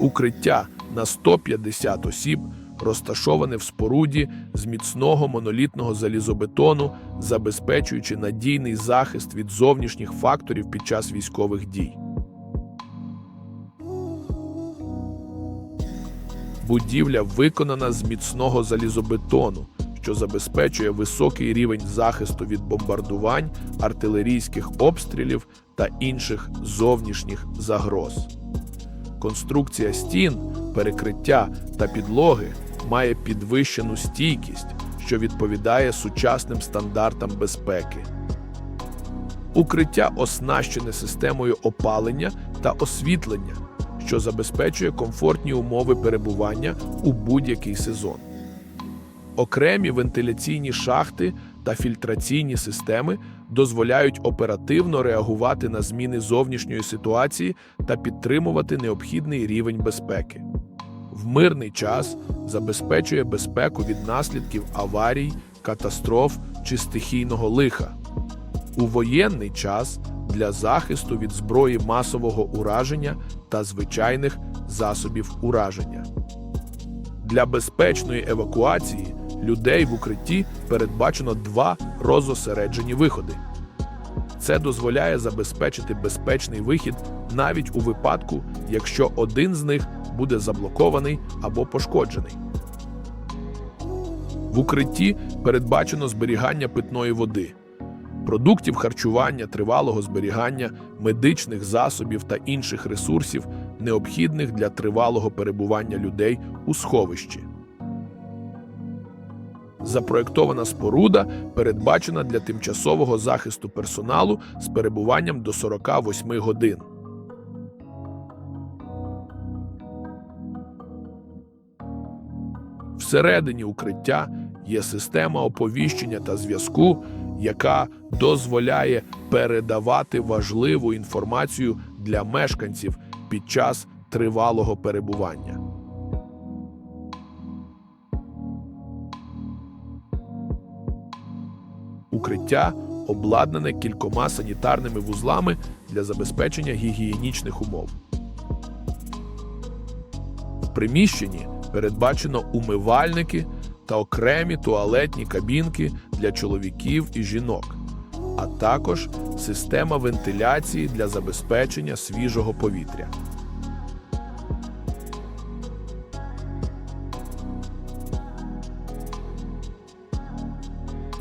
Укриття на 150 осіб розташоване в споруді з міцного монолітного залізобетону, забезпечуючи надійний захист від зовнішніх факторів під час військових дій. Будівля виконана з міцного залізобетону, що забезпечує високий рівень захисту від бомбардувань, артилерійських обстрілів та інших зовнішніх загроз. Конструкція стін, перекриття та підлоги має підвищену стійкість, що відповідає сучасним стандартам безпеки. Укриття оснащене системою опалення та освітлення, що забезпечує комфортні умови перебування у будь-який сезон. Окремі вентиляційні шахти та фільтраційні системи дозволяють оперативно реагувати на зміни зовнішньої ситуації та підтримувати необхідний рівень безпеки. В мирний час забезпечує безпеку від наслідків аварій, катастроф чи стихійного лиха. У воєнний час для захисту від зброї масового ураження та звичайних засобів ураження. Для безпечної евакуації людей в укритті передбачено два розосереджені виходи. Це дозволяє забезпечити безпечний вихід навіть у випадку, якщо один з них буде заблокований або пошкоджений. В укритті передбачено зберігання питної води, продуктів харчування, тривалого зберігання, медичних засобів та інших ресурсів, необхідних для тривалого перебування людей у сховищі. Запроєктована споруда передбачена для тимчасового захисту персоналу з перебуванням до 48 годин. Всередині укриття є система оповіщення та зв'язку, яка дозволяє передавати важливу інформацію для мешканців під час тривалого перебування. Укриття обладнане кількома санітарними вузлами для забезпечення гігієнічних умов. В приміщенні передбачено умивальники та окремі туалетні кабінки для чоловіків і жінок, а також система вентиляції для забезпечення свіжого повітря.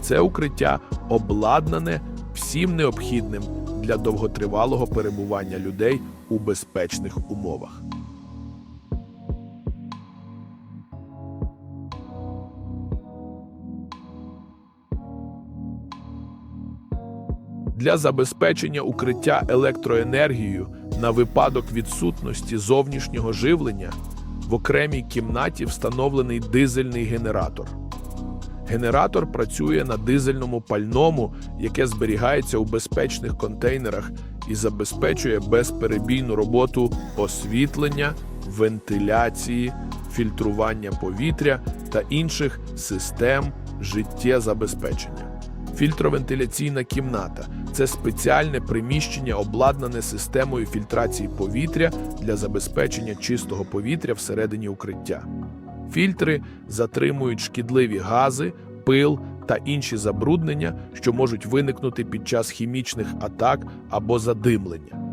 Це укриття обладнане всім необхідним для довготривалого перебування людей у безпечних умовах. Для забезпечення укриття електроенергією на випадок відсутності зовнішнього живлення в окремій кімнаті встановлений дизельний генератор. Генератор працює на дизельному пальному, яке зберігається у безпечних контейнерах і забезпечує безперебійну роботу освітлення, вентиляції, фільтрування повітря та інших систем життєзабезпечення. Фільтровентиляційна кімната це спеціальне приміщення, обладнане системою фільтрації повітря для забезпечення чистого повітря всередині укриття. Фільтри затримують шкідливі гази, пил та інші забруднення, що можуть виникнути під час хімічних атак або задимлення.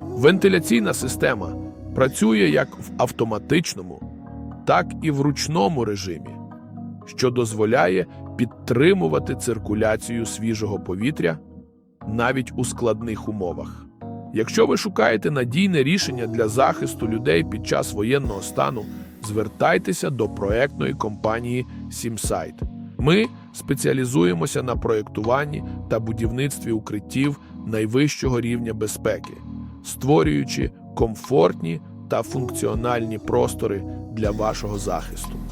Вентиляційна система працює як в автоматичному, так і в ручному режимі, що дозволяє підтримувати циркуляцію свіжого повітря навіть у складних умовах. Якщо ви шукаєте надійне рішення для захисту людей під час воєнного стану, звертайтеся до проектної компанії Сімсайт. Ми спеціалізуємося на проєктуванні та будівництві укриттів найвищого рівня безпеки, створюючи комфортні та функціональні простори для вашого захисту.